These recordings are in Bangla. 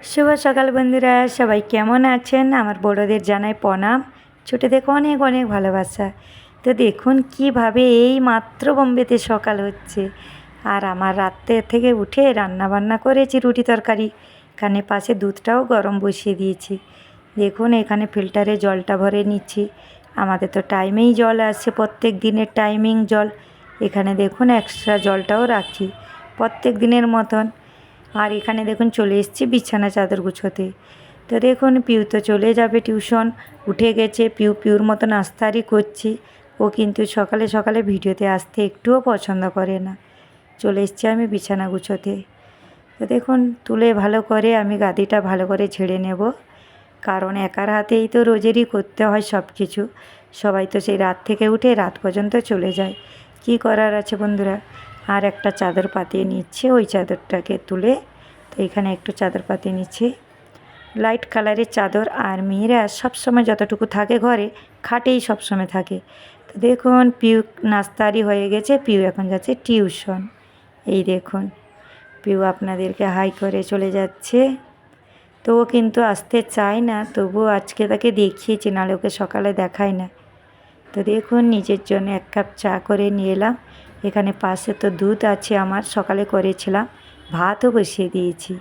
শুভ সকাল বন্ধুরা, সবাই কেমন আছেন? আমার বড়োদের জানাই প্রণাম। ছোটোদের অনেক অনেক ভালোবাসা। তো দেখুন কীভাবে এই মাত্র বোম্বেতে সকাল হচ্ছে। আর আমার রাত্রে থেকে উঠে রান্না বান্না করেছি, রুটি তরকারি। এখানে পাশে দুধটাও গরম বসিয়ে দিয়েছি। দেখুন এখানে ফিল্টারে জলটা ভরে নিচ্ছি। আমাদের তো টাইমেই জল আসছে প্রত্যেক দিনের টাইমিং জল। এখানে দেখুন এক্সট্রা জলটাও রাখছি। প্রত্যেক দিনের মতন। আর এখানে দেখুন চলে এসেছি বিছানা চাদর গুছোতে। তো দেখুন পিউ তো চলে যাবে টিউশন, উঠে গেছে, পিউ পিউর মতন আস্তারি করছি। ও কিন্তু সকালে সকালে ভিডিওতে আসতে একটুও পছন্দ করে না। চলে এসেছি আমি বিছানা গুছোতে। তো দেখুন তুলে ভালো করে আমি গাদিটা ভালো করে ছেড়ে নেব। কারণ একার হাতেই তো রোজেরই করতে হয় সব কিছু। সবাই তো সেই রাত থেকে উঠে রাত পর্যন্ত চলে যায়। কি করার আছে বন্ধুরা? আর একটা চাদর পাতিয়ে নিচ্ছে, ওই চাদরটাকে তুলে তো এখানে একটু চাদর পাতিয়ে নিচ্ছে। লাইট কালারের চাদর আর মেয়েরা সবসময় যতটুকু থাকে ঘরে, খাটেই সবসময় থাকে। তো দেখুন, পিউ নাস্তারি হয়ে গেছে, পিউ এখন যাচ্ছে টিউশন। এই দেখুন, পিউ আপনাদেরকে হাই করে চলে যাচ্ছে। তো ও কিন্তু আসতে চায় না তবুও আজকে তাকে দেখিয়েছি, নাহলে ওকে সকালে দেখায় না। তো দেখুন, নিজের জন্য এক কাপ চা করে নিয়ে এলাম। এখানে পাশে তো দুধ আছে আমার, সকালে করেছিলাম, ভাতও বসিয়ে দিয়েছি।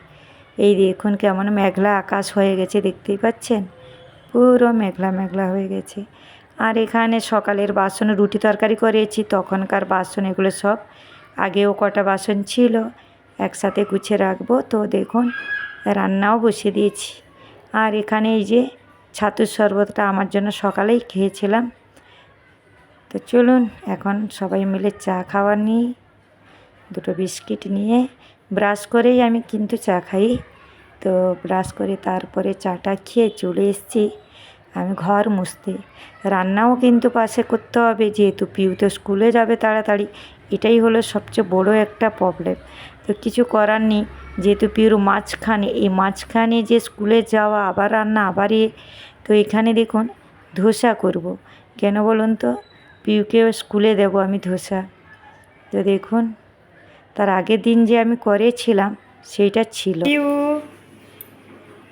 এই দেখুন কেমন মেঘলা আকাশ হয়ে গেছে, দেখতেই পাচ্ছেন? পুরো মেঘলা মেঘলা হয়ে গেছে। আর এখানে সকালের বাসন, রুটি তরকারি করেছি, তখনকার বাসন এগুলো সব আগেও কটা বাসন ছিল, একসাথে গুছিয়ে রাখব। তো দেখুন, রান্নাও বসিয়ে দিয়েছি। আর এখানে এই যে ছাতুর শরবতটা আমার জন্য সকালেই খেয়েছিলাম। তো চলুন, এখন সবাই মিলে চা খাওয়ার নিই। দুটো বিস্কিট নিয়ে ব্রাশ করেই আমি কিন্তু চা খাই। তো ব্রাশ করে তারপরে চাটা খেয়ে চলে এসেছি। আমি ঘর মুছতে। রান্নাও কিন্তু পাশে করতে হবে, যেহেতু পিউ তো স্কুলে যাবে তাড়াতাড়ি। এটাই হলো সবচেয়ে বড় একটা প্রবলেম তো কিছু করার নেই, যেহেতু পিউর মাঝখানে। এই মাঝখানে যে স্কুলে যাওয়া, আবার রান্না, আবার তো এখানে দেখুন, ধোসা করব। কেন বলুন তো? পিউকেও স্কুলে দেবো আমি ধোসা। তো দেখুন, তার আগের দিন যে আমি করেছিলাম, সেইটা ছিল। পিউ,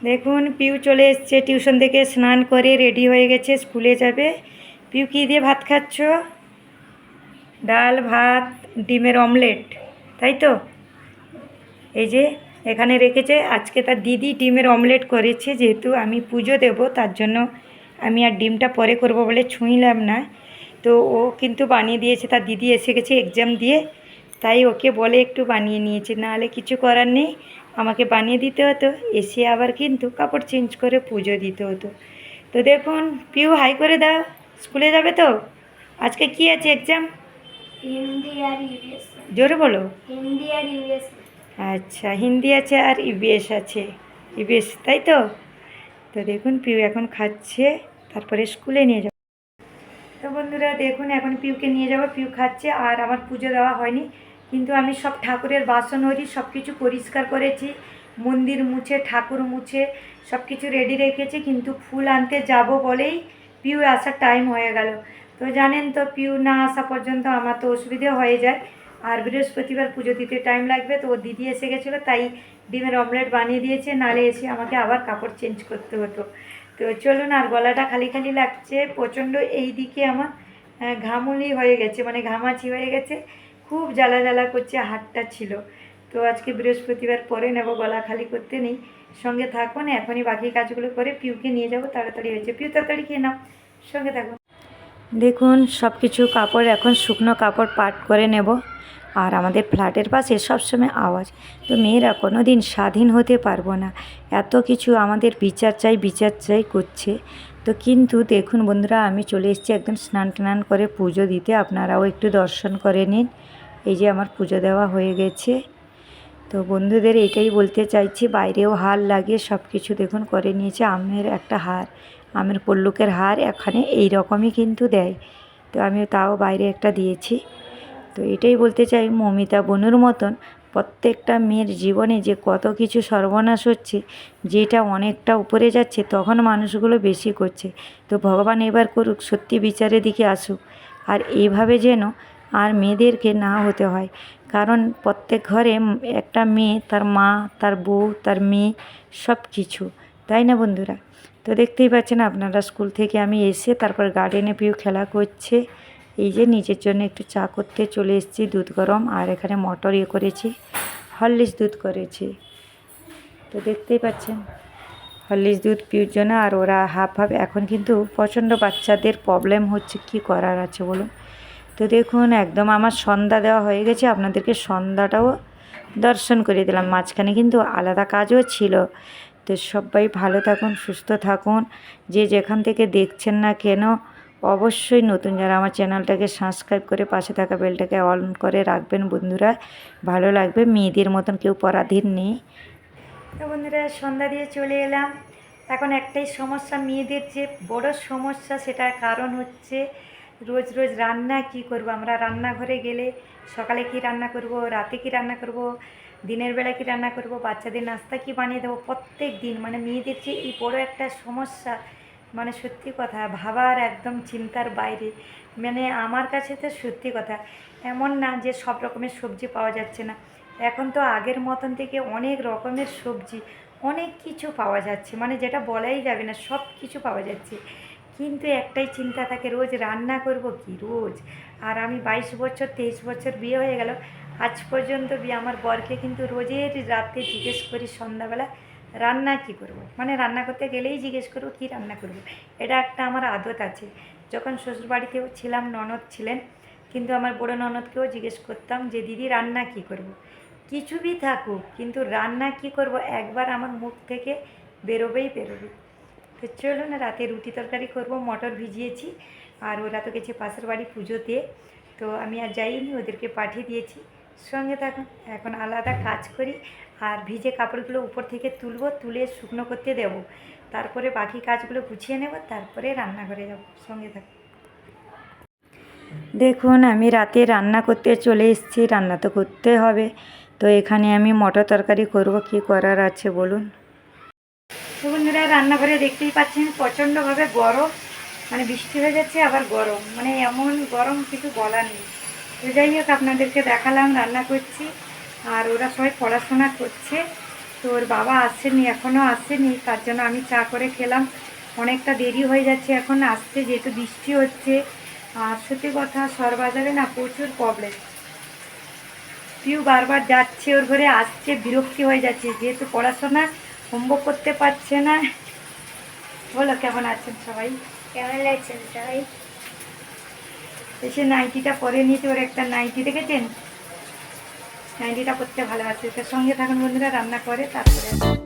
দেখুন, পিউ চলে এসছে, টিউশন থেকে স্নান করে রেডি হয়ে গেছে, স্কুলে যাবে। পিউ কী দিয়ে ভাত খাচ্ছ? ডাল, ভাত, ডিমের অমলেট, তাই তো? এই যে, এখানে রেখেছে, আজকে তার দিদি ডিমের অমলেট করেছে, যেহেতু আমি পুজো দেব, তার জন্য আমি আর ডিমটা পরে করব বলে ছুঁইলাম না। তো ও কিন্তু বানিয়ে দিয়েছে তার দিদি এসে গেছে এক্সাম দিয়ে তাই ওকে বলে একটু বানিয়ে নিয়েছে নাহলে কিছু করার নেই আমাকে বানিয়ে দিতে হতো এসে আবার কিন্তু কাপড় চেঞ্জ করে পুজো দিতে হতো। তো দেখুন পিউ হাই করে দাও স্কুলে যাবে তো? আজকে কি আছে এক্সাম জোরে বলো। হিন্দি আর ইংলিশ। আচ্ছা হিন্দি আছে আর ইবিএস আছে ইবিএস তাই তো? তো দেখুন পিউ এখন খাচ্ছে তারপরে স্কুলে নিয়ে যাব। বন্ধুরা, দেখুন, এখন পিউকে নিয়ে যাব। পিউ খাচ্ছে, আর আমার পুজো দেওয়া হয়নি। কিন্তু আমি সব ঠাকুরের বাসন হরি সব কিছু পরিষ্কার করেছি। মন্দির মুছে, ঠাকুর মুছে, সব কিছু রেডি রেখেছি, কিন্তু ফুল আনতে যাব বলেই পিউ আসার টাইম হয়ে গেল। তো জানেন তো, পিউ না আসা পর্যন্ত আমার তো অসুবিধে হয়ে যায়। আর বৃহস্পতিবার পুজো দিতে টাইম লাগবে, তো ওর দিদি এসে গেছিল, তাই ডিমের অমলেট বানিয়ে দিয়েছে। নালে এসে আমাকে আবার কাপড় চেঞ্জ করতে হতো। তো চলুন আর গলাটা খালি খালি লাগছে। প্রচণ্ড এই দিকে আমার ঘামুলি হয়ে গেছে মানে ঘামাচি হয়ে গেছে। খুব জ্বালা জ্বালা করছে, হাতটা ছিল। তো আজকে বৃহস্পতিবার, পরে নেব, গলা খালি করতে নেই। সঙ্গে থাকুন এখনই বাকি কাজগুলো করে পিউকে নিয়ে যাব, তাড়াতাড়ি হয়েছে। পিউ, তাড়াতাড়ি খেয়ে নাও। সঙ্গে থাকুন দেখুন সব কিছু কাপড় এখন শুকনো কাপড় পাট করে নেব। আর আমাদের ফ্ল্যাটের পাশে সবসময় আওয়াজ। তো মেয়েরা কোনো দিন স্বাধীন হতে পারব না। এত কিছু আমাদের বিচার চাই বিচার চাই করছে। তো কিন্তু দেখুন বন্ধুরা, আমি চলে এসেছি একদম স্নান টান করে পুজো দিতে। আপনারাও একটু দর্শন করে নিন। এই যে আমার পুজো দেওয়া হয়ে গেছে। তো বন্ধুদের এটাই বলতে চাইছি, বাইরেও হার লাগিয়ে সব কিছু দেখুন করে নিয়েছে আমের একটা হার। আমের পল্লুকের হার এখানে এই রকমই কিন্তু দেয়। তো আমি তাও বাইরে একটা দিয়েছি। তো এটাই বলতে চাই মমিতা বনুর মতন, প্রত্যেকটা মেয়ের জীবনে যে কত কিছু সর্বনাশ হচ্ছে, যেটা অনেকটা উপরে যাচ্ছে, তখন মানুষগুলো বেশি করছে। তো ভগবান এবার করুক, সত্যি বিচারের দিকে আসুক। আর এইভাবে যেন আর মেয়েদেরকে না হতে হয়। কারণ প্রত্যেক ঘরে একটা মেয়ে, তার মা, তার বউ, তার মেয়ে সব কিছু তাই না বন্ধুরা? তো দেখতেই পাচ্ছেন আপনারা স্কুল থেকে আমি এসে তারপর গার্ডেনে পিউ খেলা করছে। এই যে নিজের জন্য একটু চা করতে চলে এসেছি, দুধ গরম, আর এখানে মটর ইয়ে করেছি, হরলিক্স দুধ করেছি। তো দেখতেই পাচ্ছেন, হরলিক্স দুধ পিউর জন্য, আর ওরা হাফ হাফ এখন কিন্তু প্রচণ্ড বাচ্চাদের প্রবলেম হচ্ছে, কি করার আছে বলুন? তো দেখুন, একদম আমার সন্ধ্যা দেওয়া হয়ে গেছে। আপনাদেরকে সন্ধ্যাটাও দর্শন করে দিলাম। মাঝখানে কিন্তু আলাদা কাজও ছিল। তো সবাই ভালো থাকুন, সুস্থ থাকুন। যে যেখান থেকে দেখছেন না কেন, অবশ্যই নতুন যারা আমার চ্যানেলটাকে সাবস্ক্রাইব করে পাশে থাকা বেলটাকে অন করে রাখবেন বন্ধুরা। ভালো লাগবে, মেয়েদের মতন কেউ পরাধীন নেই। তো বন্ধুরা, সন্ধ্যা দিয়ে চলে এলাম। এখন একটাই সমস্যা, মেয়েদের যে বড় সমস্যা, সেটার কারণ হচ্ছে রোজ রোজ রান্না কি করব? আমরা রান্নাঘরে গেলে সকালে কি রান্না করব? রাতে কি রান্না করব? দিনের বেলা কি রান্না করব? বাচ্চাদের নাস্তা কি বানিয়ে দেবো? প্রত্যেক দিন মানে মেয়েদের যে এই বড় একটা সমস্যা মানে সত্যি কথা, ভাবার একদম চিন্তার বাইরে। মানে আমার কাছে তো সত্যি কথা, এমন না যে সব রকমের সবজি পাওয়া যাচ্ছে না। এখন তো আগের মতন থেকে অনেক রকমের সবজি, অনেক কিছু পাওয়া যাচ্ছে মানে যেটা বলাই যাবে না সব কিছু পাওয়া যাচ্ছে। কিন্তু একটাই চিন্তা থাকে, রোজ রান্না করব কি রোজ? আর আমি বাইশ বছর, তেইশ বছর বিয়ে হয়ে গেল, আজ পর্যন্ত বিয়ে আমার বরকে কিন্তু রোজের রাতে জিজ্ঞেস করি সন্ধ্যাবেলা, রান্না কি করব? মানে রান্না করতে গেলেই জিজ্ঞেস করব, কী রান্না করব? এটা একটা আমার আদত আছে। যখন শ্বশুরবাড়িতেও ছিলাম, ননদ ছিলেন, কিন্তু আমার বড় ননদকেও জিজ্ঞেস করতাম যে, দিদি, রান্না কি করব। কিছু বি থাকুক, কিন্তু রান্না কি করব একবার আমার মুখ থেকে বেরোবেই বেরোবে। তো চলুন রাতে রুটি তরকারি করব, মটর ভিজিয়েছি, আর ওরা তো গেছে পাশের বাড়ি পুজোতে, তো আমি আর যাইনি, ওদেরকে পাঠিয়ে দিয়েছি। সঙ্গে থাকুন, এখন আলাদা কাজ করি, আর ভিজে কাপড়গুলো উপর থেকে তুলবো, তুলে শুকনো করতে দেব। তারপরে বাকি কাজগুলো গুছিয়ে নেব, তারপরে রান্না রান্নাঘরে যাব, সঙ্গে থাকুন। দেখুন, আমি রাতে রান্না করতে চলে এসেছি, রান্না তো করতে হবে, তো এখানে আমি মটর তরকারি করব, কি করার আছে বলুন? তো বন্ধুরা, রান্নাঘরে দেখতেই পাচ্ছেন প্রচণ্ডভাবে গরম। মানে বৃষ্টি হয়ে যাচ্ছে, আবার গরম। মানে এমন গরম কিছু বলার নেই। তো যাই হোক, আপনাদেরকে দেখালাম, রান্না করছি। আর ওরা সবাই পড়াশোনা করছে। তো ওর বাবা আসেনি এখনও আসেনি। তার জন্য আমি চা করে খেলাম। অনেকটা দেরি হয়ে যাচ্ছে এখন আসতে যেহেতু বৃষ্টি হচ্ছে। আর সত্যি কথা সরবাজারে না প্রচুর প্রবলেম পিউ বারবার যাচ্ছে, ওর ঘরে আসছে, বিরক্তি হয়ে যাচ্ছে। যেহেতু পড়াশোনা হোমওয়ার্ক করতে পারছে না। বলো কেমন আছেন সবাই? কেমন লাগছে সবাই? এসে নাইটিটা পরে নিয়েছে ওর একটা নাইটি দেখেছেন? নাইটিটা পরতে ভালোবাসে। তার সঙ্গে থাকুন বন্ধুরা রান্না করে তারপরে।